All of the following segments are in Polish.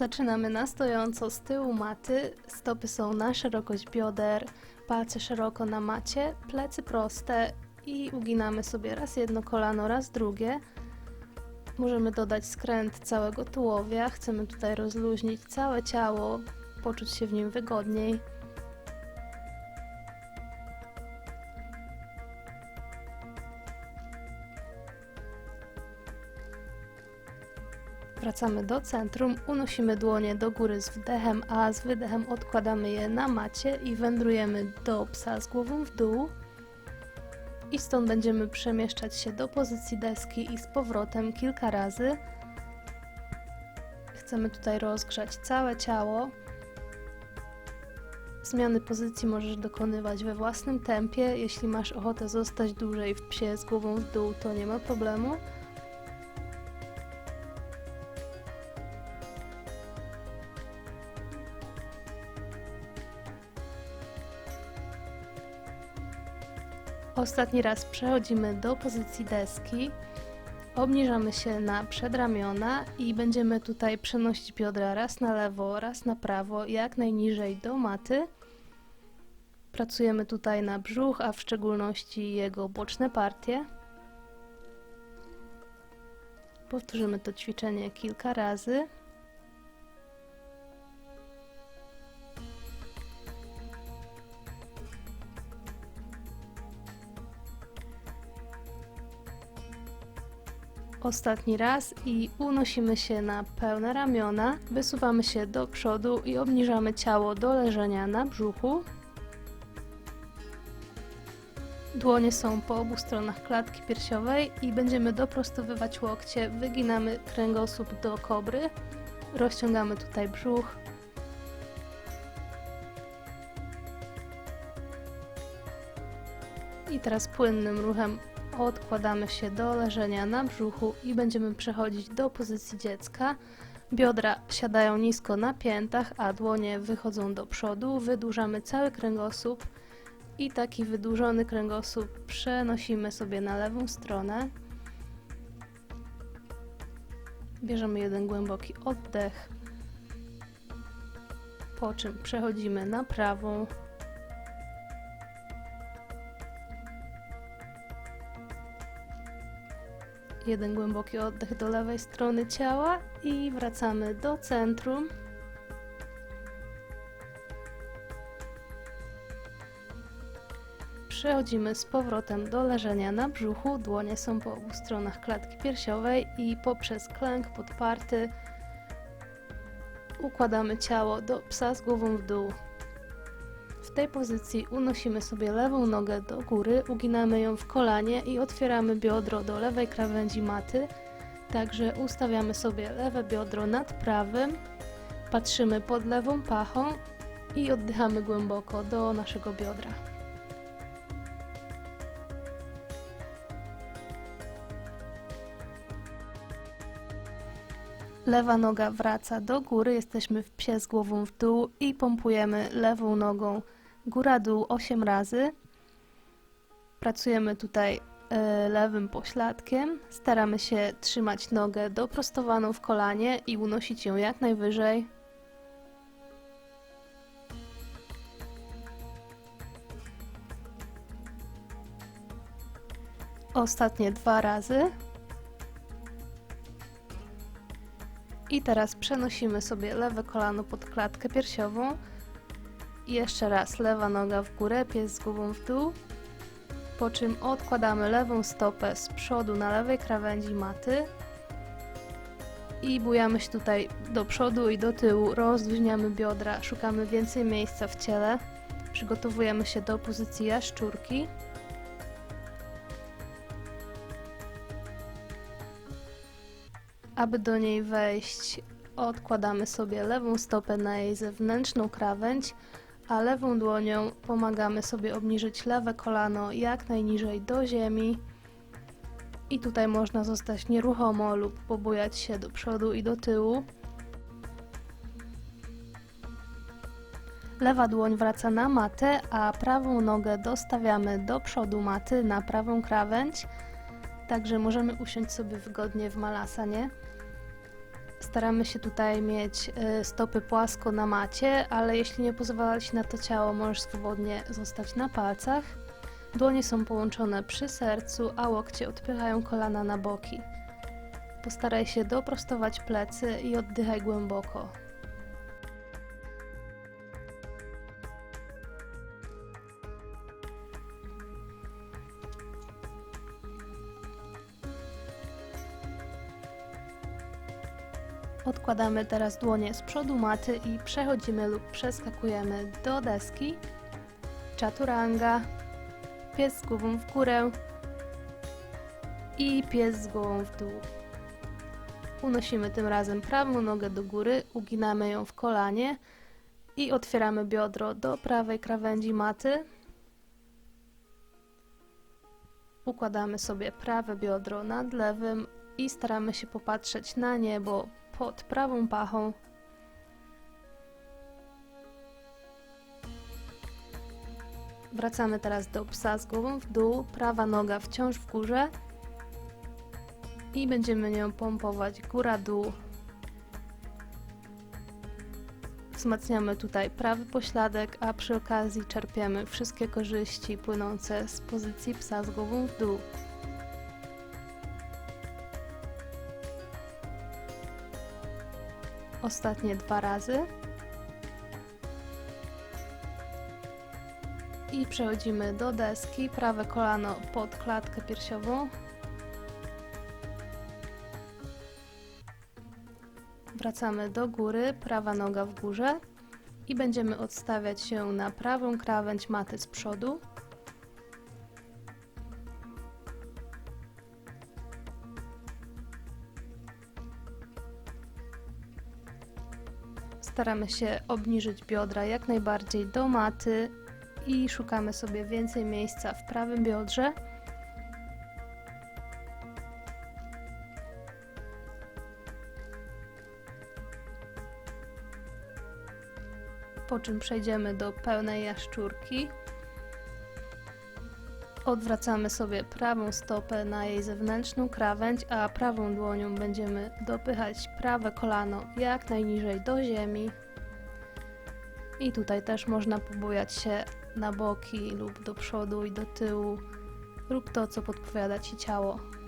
Zaczynamy na stojąco z tyłu maty, stopy są na szerokość bioder, palce szeroko na macie, plecy proste i uginamy sobie raz jedno kolano, raz drugie. Możemy dodać skręt całego tułowia, chcemy tutaj rozluźnić całe ciało, poczuć się w nim wygodniej. Wracamy do centrum, unosimy dłonie do góry z wdechem, a z wydechem odkładamy je na macie i wędrujemy do psa z głową w dół. I stąd będziemy przemieszczać się do pozycji deski i z powrotem kilka razy. Chcemy tutaj rozgrzać całe ciało. Zmiany pozycji możesz dokonywać we własnym tempie. Jeśli masz ochotę zostać dłużej w psie z głową w dół, to nie ma problemu. Ostatni raz przechodzimy do pozycji deski. Obniżamy się na przedramiona i będziemy tutaj przenosić biodra raz na lewo, raz na prawo, jak najniżej do maty. Pracujemy tutaj na brzuch, a w szczególności jego boczne partie. Powtórzymy to ćwiczenie kilka razy. Ostatni raz i unosimy się na pełne ramiona, wysuwamy się do przodu i obniżamy ciało do leżenia na brzuchu. Dłonie są po obu stronach klatki piersiowej i będziemy doprostowywać łokcie, wyginamy kręgosłup do kobry, rozciągamy tutaj brzuch. I teraz płynnym ruchem odkładamy się do leżenia na brzuchu i będziemy przechodzić do pozycji dziecka. Biodra siadają nisko na piętach, a dłonie wychodzą do przodu. Wydłużamy cały kręgosłup i taki wydłużony kręgosłup przenosimy sobie na lewą stronę. Bierzemy jeden głęboki oddech, po czym przechodzimy na prawą. Jeden głęboki oddech do lewej strony ciała i wracamy do centrum. Przechodzimy z powrotem do leżenia na brzuchu. Dłonie są po obu stronach klatki piersiowej i poprzez klęk podparty układamy ciało do psa z głową w dół. W tej pozycji unosimy sobie lewą nogę do góry, uginamy ją w kolanie i otwieramy biodro do lewej krawędzi maty. Także ustawiamy sobie lewe biodro nad prawym, patrzymy pod lewą pachą i oddychamy głęboko do naszego biodra. Lewa noga wraca do góry, jesteśmy w psie z głową w dół i pompujemy lewą nogą góra-dół 8 razy. Pracujemy tutaj e, lewym pośladkiem. Staramy się trzymać nogę doprostowaną w kolanie i unosić ją jak najwyżej. Ostatnie dwa razy. I teraz przenosimy sobie lewe kolano pod klatkę piersiową. Jeszcze raz lewa noga w górę, pies z głową w dół. Po czym odkładamy lewą stopę z przodu na lewej krawędzi maty. I bujamy się tutaj do przodu i do tyłu, rozluźniamy biodra, szukamy więcej miejsca w ciele. Przygotowujemy się do pozycji jaszczurki. Aby do niej wejść, odkładamy sobie lewą stopę na jej zewnętrzną krawędź, a lewą dłonią pomagamy sobie obniżyć lewe kolano jak najniżej do ziemi. I tutaj można zostać nieruchomo lub pobujać się do przodu i do tyłu. Lewa dłoń wraca na matę, a prawą nogę dostawiamy do przodu maty na prawą krawędź. Także możemy usiąść sobie wygodnie w malasanie. Staramy się tutaj mieć y, stopy płasko na macie, ale jeśli nie pozwala Ci na to ciało, możesz swobodnie zostać na palcach. Dłonie są połączone przy sercu, a łokcie odpychają kolana na boki. Postaraj się doprostować plecy i oddychaj głęboko. Odkładamy teraz dłonie z przodu maty i przechodzimy lub przeskakujemy do deski. Chaturanga, pies z głową w górę i pies z głową w dół. Unosimy tym razem prawą nogę do góry, uginamy ją w kolanie i otwieramy biodro do prawej krawędzi maty. Układamy sobie prawe biodro nad lewym i staramy się popatrzeć na niebo pod prawą pachą. Wracamy teraz do psa z głową w dół, prawa noga wciąż w górze i będziemy nią pompować góra-dół. Wzmacniamy tutaj prawy pośladek, a przy okazji czerpiemy wszystkie korzyści płynące z pozycji psa z głową w dół. Ostatnie dwa razy. I przechodzimy do deski, prawe kolano pod klatkę piersiową. Wracamy do góry, prawa noga w górze i będziemy odstawiać się na prawą krawędź maty z przodu. Staramy się obniżyć biodra jak najbardziej do maty i szukamy sobie więcej miejsca w prawym biodrze. Po czym przejdziemy do pełnej jaszczurki. Odwracamy sobie prawą stopę na jej zewnętrzną krawędź, a prawą dłonią będziemy dopychać prawe kolano jak najniżej do ziemi. I tutaj też można pobujać się na boki lub do przodu i do tyłu. Rób to, co podpowiada Ci ciało.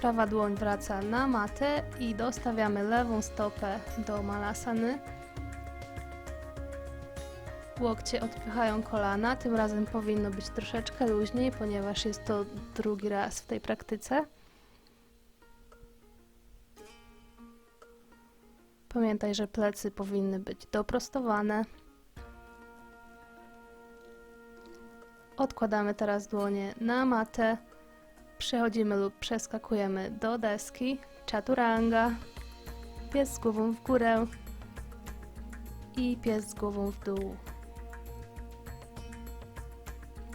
Prawa dłoń wraca na matę i dostawiamy lewą stopę do malasany. Łokcie odpychają kolana, tym razem powinno być troszeczkę luźniej, ponieważ jest to drugi raz w tej praktyce. Pamiętaj, że plecy powinny być doprostowane. Odkładamy teraz dłonie na matę. Przechodzimy lub przeskakujemy do deski. Chaturanga. Pies z głową w górę. I pies z głową w dół.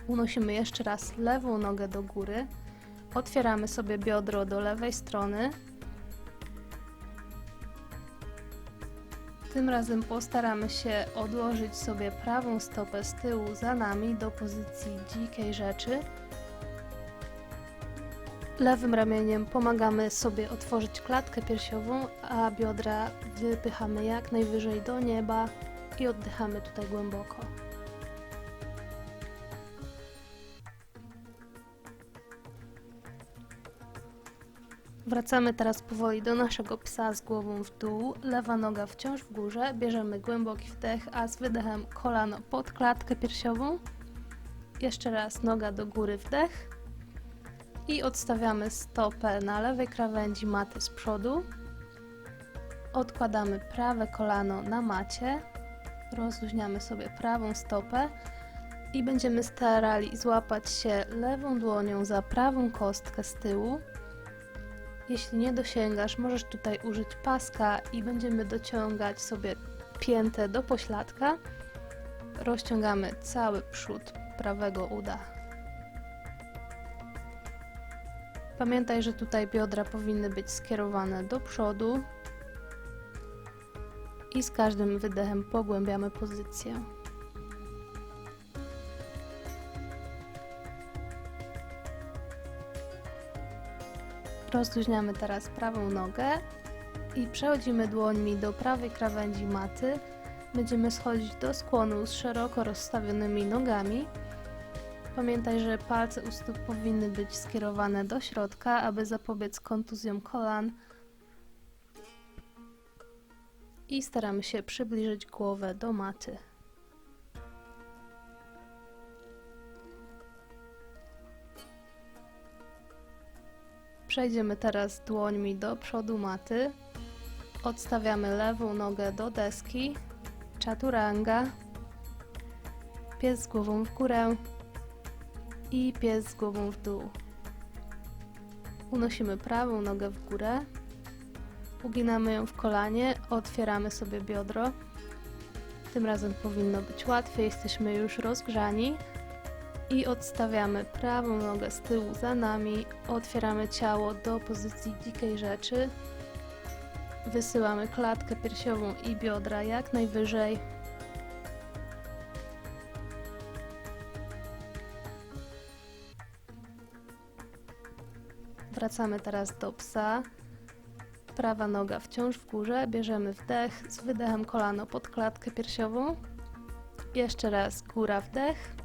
Unosimy jeszcze raz lewą nogę do góry. Otwieramy sobie biodro do lewej strony. Tym razem postaramy się odłożyć sobie prawą stopę z tyłu za nami do pozycji dzikiej rzeczy. Lewym ramieniem pomagamy sobie otworzyć klatkę piersiową, a biodra wypychamy jak najwyżej do nieba i oddychamy tutaj głęboko. Wracamy teraz powoli do naszego psa z głową w dół, lewa noga wciąż w górze, bierzemy głęboki wdech, a z wydechem kolano pod klatkę piersiową. Jeszcze raz noga do góry wdech i odstawiamy stopę na lewej krawędzi maty z przodu. Odkładamy prawe kolano na macie, rozluźniamy sobie prawą stopę i będziemy starali złapać się lewą dłonią za prawą kostkę z tyłu. Jeśli nie dosięgasz, możesz tutaj użyć paska i będziemy dociągać sobie piętę do pośladka. Rozciągamy cały przód prawego uda. Pamiętaj, że tutaj biodra powinny być skierowane do przodu i z każdym wydechem pogłębiamy pozycję. Rozluźniamy teraz prawą nogę i przechodzimy dłońmi do prawej krawędzi maty. Będziemy schodzić do skłonu z szeroko rozstawionymi nogami Pamiętaj, że palce u stóp powinny być skierowane do środka, aby zapobiec kontuzjom kolan. I staramy się przybliżyć głowę do maty. Przejdziemy teraz dłońmi do przodu maty. Odstawiamy lewą nogę do deski. Chaturanga. Pies z głową w górę i pies z głową w dół. Unosimy prawą nogę w górę. Uginamy ją w kolanie, otwieramy sobie biodro. Tym razem powinno być łatwiej, jesteśmy już rozgrzani. I odstawiamy prawą nogę z tyłu za nami, otwieramy ciało do pozycji dzikiej rzeczy. Wysyłamy klatkę piersiową i biodra jak najwyżej. Wracamy teraz do psa. Prawa noga wciąż w górze, bierzemy wdech, z wydechem kolano pod klatkę piersiową. Jeszcze raz góra wdech.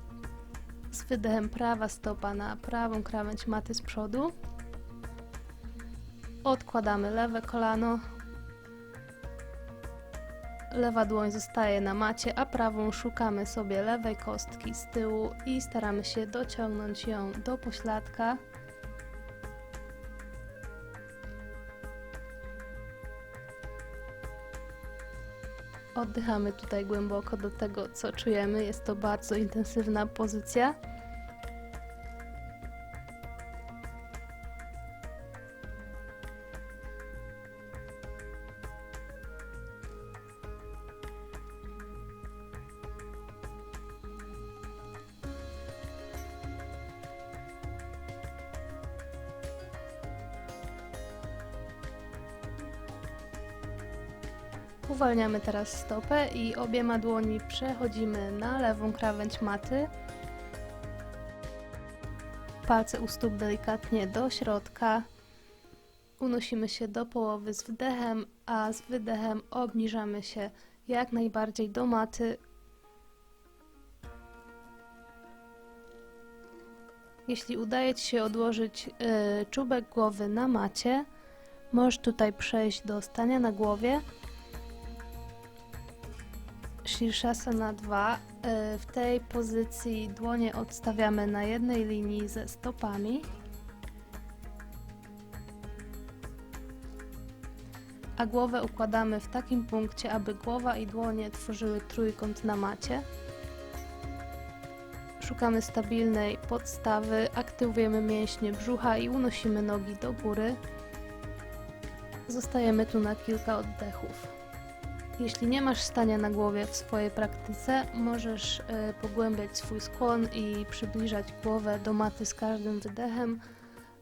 Z wydechem prawa stopa na prawą krawędź maty z przodu. Odkładamy lewe kolano. Lewa dłoń zostaje na macie, a prawą szukamy sobie lewej kostki z tyłu i staramy się dociągnąć ją do pośladka. Oddychamy tutaj głęboko do tego, co czujemy. Jest to bardzo intensywna pozycja. Uwalniamy teraz stopę i obiema dłońmi przechodzimy na lewą krawędź maty. Palce u stóp delikatnie do środka. Unosimy się do połowy z wdechem, a z wydechem obniżamy się jak najbardziej do maty. Jeśli udaje Ci się odłożyć yy, czubek głowy na macie, możesz tutaj przejść do stania na głowie. Shirshasana 2. Y, W tej pozycji dłonie odstawiamy na jednej linii ze stopami. A głowę układamy w takim punkcie, aby głowa i dłonie tworzyły trójkąt na macie. Szukamy stabilnej podstawy, aktywujemy mięśnie brzucha i unosimy nogi do góry. Zostajemy tu na kilka oddechów. Jeśli nie masz stania na głowie w swojej praktyce, możesz y, pogłębiać swój skłon i przybliżać głowę do maty z każdym wydechem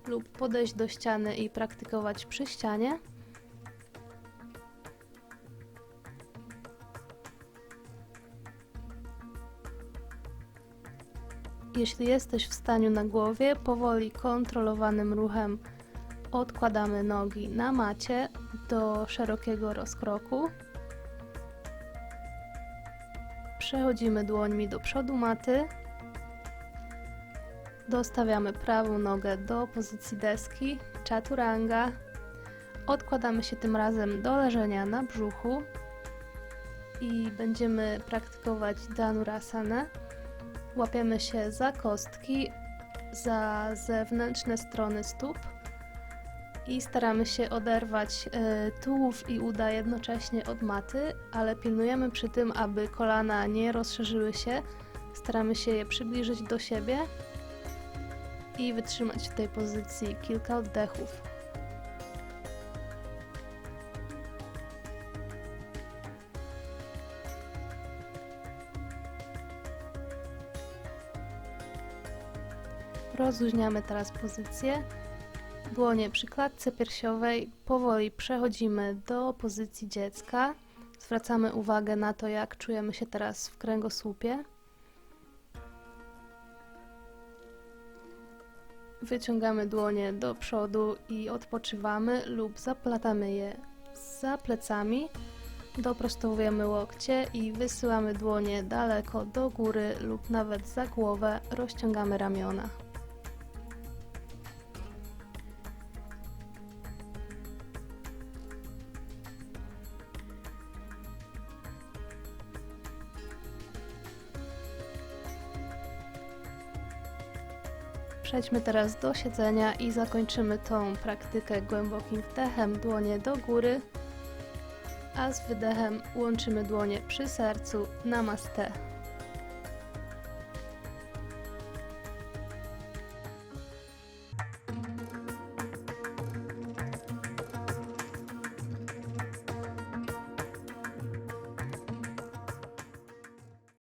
lub podejść do ściany i praktykować przy ścianie. Jeśli jesteś w staniu na głowie, powoli kontrolowanym ruchem odkładamy nogi na macie do szerokiego rozkroku. Przechodzimy dłońmi do przodu maty. Dostawiamy prawą nogę do pozycji deski, chaturanga. Odkładamy się tym razem do leżenia na brzuchu i będziemy praktykować Dhanurasana. Łapiemy się za kostki, za zewnętrzne strony stóp i staramy się oderwać y, tułów i uda jednocześnie od maty, ale pilnujemy przy tym, aby kolana nie rozszerzyły się. Staramy się je przybliżyć do siebie i wytrzymać w tej pozycji kilka oddechów. Rozluźniamy teraz pozycję. Dłonie przy klatce piersiowej. Powoli przechodzimy do pozycji dziecka. Zwracamy uwagę na to, jak czujemy się teraz w kręgosłupie. wyciągamy dłonie do przodu i odpoczywamy lub zaplatamy je za plecami. Doprostowujemy łokcie i wysyłamy dłonie daleko do góry lub nawet za głowę. Rozciągamy ramiona. Przejdźmy teraz do siedzenia i zakończymy tą praktykę głębokim wdechem, dłonie do góry, a z wydechem łączymy dłonie przy sercu. Namaste.